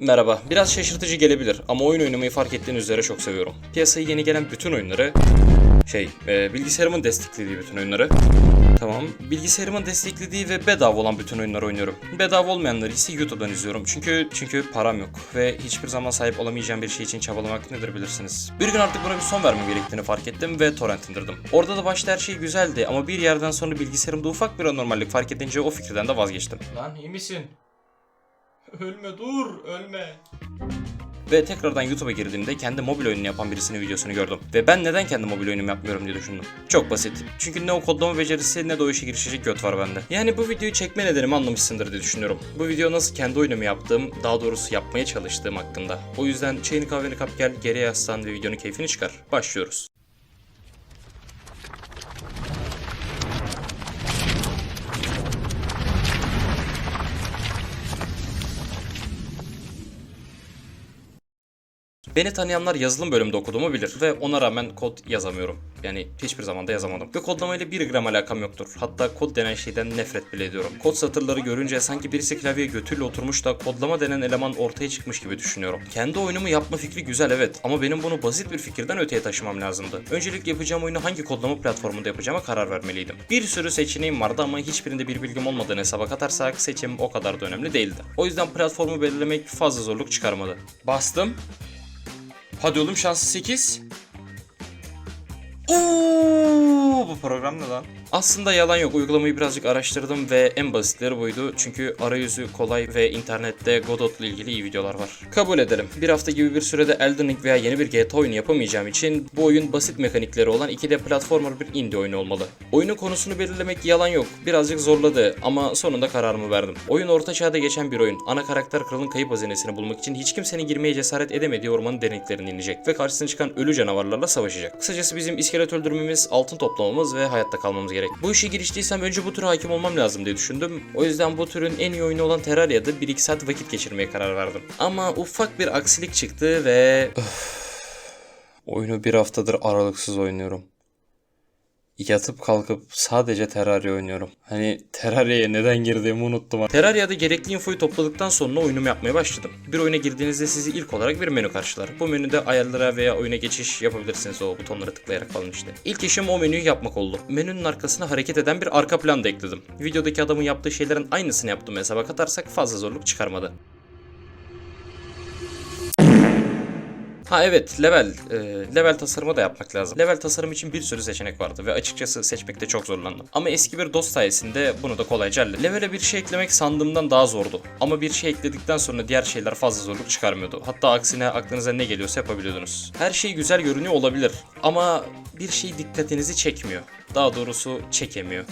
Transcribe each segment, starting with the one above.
Merhaba. Biraz şaşırtıcı gelebilir ama oyun oynamayı fark ettiğiniz üzere çok seviyorum. Piyasaya yeni gelen bütün oyunları şey, e, bilgisayarımın desteklediği bütün oyunları Tamam. Bilgisayarımın desteklediği ve bedava olan bütün oyunları oynuyorum. Bedava olmayanları ise YouTube'dan izliyorum. Çünkü çünkü param yok ve hiçbir zaman sahip olamayacağım bir şey için çabalamak nedir bilirsiniz. Bir gün artık buna bir son vermem gerektiğini fark ettim ve torrent indirdim. Orada da başta her şey güzeldi ama bir yerden sonra bilgisayarımda ufak bir anormallik fark edince o fikirden de vazgeçtim. Lan iyi misin? Ölme dur, ölme. Ve tekrardan YouTube'a girdiğimde kendi mobil oyununu yapan birisinin videosunu gördüm. Ve ben neden kendi mobil oyunumu yapmıyorum diye düşündüm. Çok basit. Çünkü ne o kodlama becerisi ne de o işe girişecek göt var bende. Yani bu videoyu çekme nedenimi anlamışsındır diye düşünüyorum. Bu video nasıl kendi oyunumu yaptığım, daha doğrusu yapmaya çalıştığım hakkında. O yüzden çayını kahveni kap gel, geriye yaslan ve videonun keyfini çıkar. Başlıyoruz. Beni tanıyanlar yazılım bölümünde okuduğumu bilir ve ona rağmen kod yazamıyorum. Yani hiçbir zaman da yazamadım. Ve kodlamayla bir gram alakam yoktur. Hatta kod denen şeyden nefret bile ediyorum. Kod satırları görünce sanki birisi klavyeye götüyle oturmuş da kodlama denen eleman ortaya çıkmış gibi düşünüyorum. Kendi oyunumu yapma fikri güzel evet ama benim bunu basit bir fikirden öteye taşımam lazımdı. Öncelikle yapacağım oyunu hangi kodlama platformunda yapacağıma karar vermeliydim. Bir sürü seçeneğim vardı ama hiçbirinde bir bilgim olmadığını hesaba katarsak seçim o kadar da önemli değildi. O yüzden platformu belirlemek fazla zorluk çıkarmadı. Bastım. Hadi oğlum şansı 8. Oo, bu program ne lan? Aslında yalan yok. Uygulamayı birazcık araştırdım ve en basitleri buydu. Çünkü arayüzü kolay ve internette Godot ile ilgili iyi videolar var. Kabul edelim. Bir hafta gibi bir sürede Elden Ring veya yeni bir GTA oyunu yapamayacağım için bu oyun basit mekanikleri olan 2D platformer bir indie oyunu olmalı. Oyunun konusunu belirlemek yalan yok. Birazcık zorladı ama sonunda kararımı verdim. Oyun orta çağda geçen bir oyun. Ana karakter kralın kayıp hazinesini bulmak için hiç kimsenin girmeye cesaret edemediği ormanın derinliklerine inecek ve karşısına çıkan ölü canavarlarla savaşacak. Kısacası bizim iskelet öldürmemiz, altın toplamamız ve hayatta kalmamız gerek. Bu işe giriştiysem önce bu türe hakim olmam lazım diye düşündüm. O yüzden bu türün en iyi oyunu olan Terraria'da 1-2 saat vakit geçirmeye karar verdim. Ama ufak bir aksilik çıktı ve... Oyunu bir haftadır aralıksız oynuyorum. Yatıp kalkıp sadece Terraria oynuyorum. Hani Terraria'ya neden girdiğimi unuttum. Terraria'da gerekli infoyu topladıktan sonra oyunumu yapmaya başladım. Bir oyuna girdiğinizde sizi ilk olarak bir menü karşılar. Bu menüde ayarlara veya oyuna geçiş yapabilirsiniz o butonlara tıklayarak falan işte. İlk işim o menüyü yapmak oldu. Menünün arkasına hareket eden bir arka plan da ekledim. Videodaki adamın yaptığı şeylerin aynısını yaptım hesaba katarsak fazla zorluk çıkarmadı. Ha evet level e, level tasarımı da yapmak lazım. Level tasarım için bir sürü seçenek vardı ve açıkçası seçmekte çok zorlandım. Ama eski bir dost sayesinde bunu da kolayca hallettim. Levele bir şey eklemek sandığımdan daha zordu. Ama bir şey ekledikten sonra diğer şeyler fazla zorluk çıkarmıyordu. Hatta aksine aklınıza ne geliyorsa yapabiliyordunuz. Her şey güzel görünüyor olabilir ama bir şey dikkatinizi çekmiyor. Daha doğrusu çekemiyor.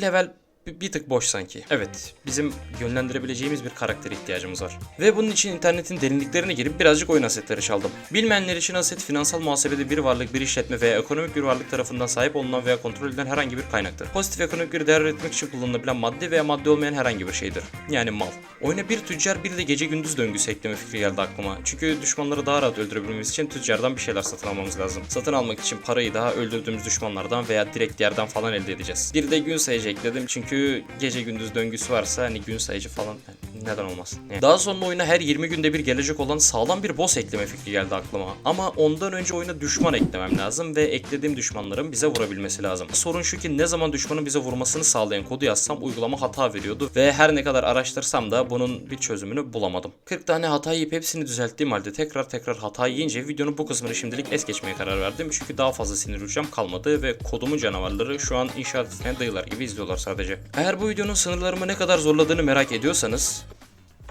Level bir, tık boş sanki. Evet, bizim yönlendirebileceğimiz bir karakter ihtiyacımız var. Ve bunun için internetin derinliklerine girip birazcık oyun asetleri çaldım. Bilmeyenler için aset finansal muhasebede bir varlık, bir işletme veya ekonomik bir varlık tarafından sahip olunan veya kontrol edilen herhangi bir kaynaktır. Pozitif ekonomik bir değer üretmek için kullanılabilen madde veya madde olmayan herhangi bir şeydir. Yani mal. Oyuna bir tüccar bir de gece gündüz döngüsü ekleme fikri geldi aklıma. Çünkü düşmanları daha rahat öldürebilmemiz için tüccardan bir şeyler satın almamız lazım. Satın almak için parayı daha öldürdüğümüz düşmanlardan veya direkt yerden falan elde edeceğiz. Bir de gün sayıcı ekledim çünkü gece gündüz döngüsü varsa hani gün sayıcı falan neden olmasın. Yani. Daha sonra oyuna her 20 günde bir gelecek olan sağlam bir boss ekleme fikri geldi aklıma. Ama ondan önce oyuna düşman eklemem lazım ve eklediğim düşmanların bize vurabilmesi lazım. Sorun şu ki ne zaman düşmanın bize vurmasını sağlayan kodu yazsam uygulama hata veriyordu ve her ne kadar araştırsam da bunun bir çözümünü bulamadım. 40 tane hata yiyip hepsini düzelttiğim halde tekrar tekrar hata yiyince videonun bu kısmını şimdilik es geçmeye karar verdim. Çünkü daha fazla sinir hücrem kalmadı ve kodumun canavarları şu an inşaat etmeyen dayılar gibi izliyorlar sadece. Eğer bu videonun sınırlarımı ne kadar zorladığını merak ediyorsanız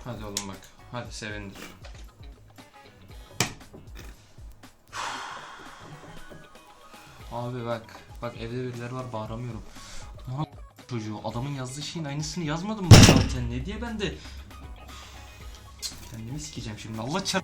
Hadi oğlum bak. Hadi sevindir. Abi bak. Bak evde birileri var bağıramıyorum. Çocuğu adamın yazdığı şeyin aynısını yazmadım mı zaten ne diye ben de Cık, kendimi sikeceğim şimdi. Allah çar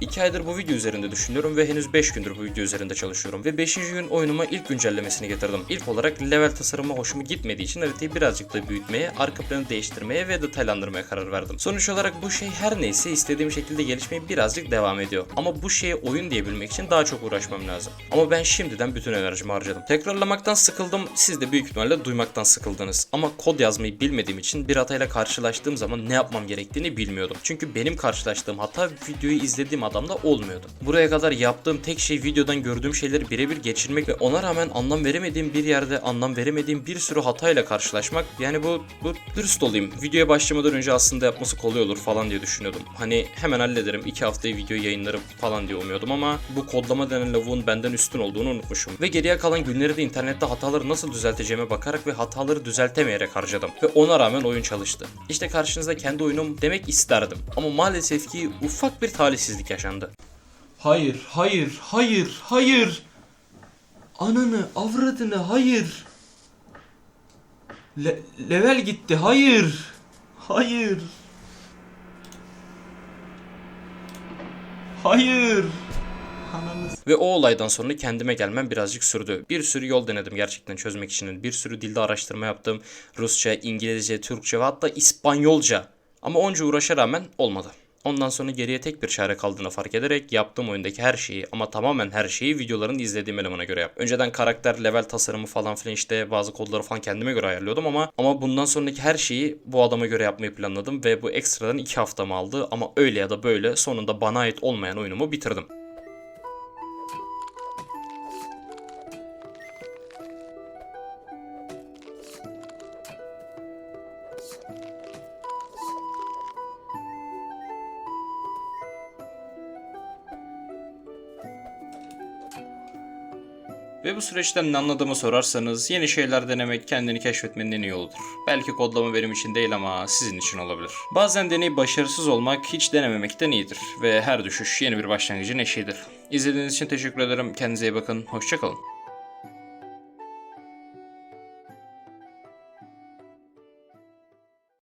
2 aydır bu video üzerinde düşünüyorum ve henüz 5 gündür bu video üzerinde çalışıyorum. Ve 5. gün oyunuma ilk güncellemesini getirdim. İlk olarak level tasarımı hoşuma gitmediği için haritayı birazcık da büyütmeye, arka planı değiştirmeye ve detaylandırmaya karar verdim. Sonuç olarak bu şey her neyse istediğim şekilde gelişmeye birazcık devam ediyor. Ama bu şeye oyun diyebilmek için daha çok uğraşmam lazım. Ama ben şimdiden bütün enerjimi harcadım. Tekrarlamaktan sıkıldım. Siz de büyük ihtimalle duymaktan sıkıldınız. Ama kod yazmayı bilmediğim için bir hatayla karşılaştığım zaman ne yapmam gerektiğini bilmiyordum. Çünkü benim karşılaştığım hata videoyu izlediğim adamda olmuyordu. Buraya kadar yaptığım tek şey videodan gördüğüm şeyleri birebir geçirmek ve ona rağmen anlam veremediğim bir yerde anlam veremediğim bir sürü hatayla karşılaşmak. Yani bu, bu dürüst olayım. Videoya başlamadan önce aslında yapması kolay olur falan diye düşünüyordum. Hani hemen hallederim. iki haftaya video yayınlarım falan diye umuyordum ama bu kodlama denen lavuğun benden üstün olduğunu unutmuşum. Ve geriye kalan günleri de internette hataları nasıl düzelteceğime bakarak ve hataları düzeltemeyerek harcadım. Ve ona rağmen oyun çalıştı. İşte karşınızda kendi oyunum demek isterdim. Ama maalesef ki ufak bir talihsizlik yaşandı. Hayır, hayır, hayır, hayır. Ananı, avradını, hayır. Le- level gitti, hayır. Hayır. Hayır. Ve o olaydan sonra kendime gelmem birazcık sürdü. Bir sürü yol denedim gerçekten çözmek için. Bir sürü dilde araştırma yaptım. Rusça, İngilizce, Türkçe ve hatta İspanyolca. Ama onca uğraşa rağmen olmadı. Ondan sonra geriye tek bir çare kaldığını fark ederek yaptığım oyundaki her şeyi ama tamamen her şeyi videoların izlediğim elemana göre yap. Önceden karakter, level tasarımı falan filan işte bazı kodları falan kendime göre ayarlıyordum ama ama bundan sonraki her şeyi bu adama göre yapmayı planladım ve bu ekstradan 2 haftamı aldı ama öyle ya da böyle sonunda bana ait olmayan oyunumu bitirdim. Ve bu süreçten ne anladığımı sorarsanız yeni şeyler denemek kendini keşfetmenin en iyi yoludur. Belki kodlama benim için değil ama sizin için olabilir. Bazen deneyip başarısız olmak hiç denememekten iyidir ve her düşüş yeni bir başlangıcın eşiğidir. İzlediğiniz için teşekkür ederim. Kendinize iyi bakın. Hoşçakalın.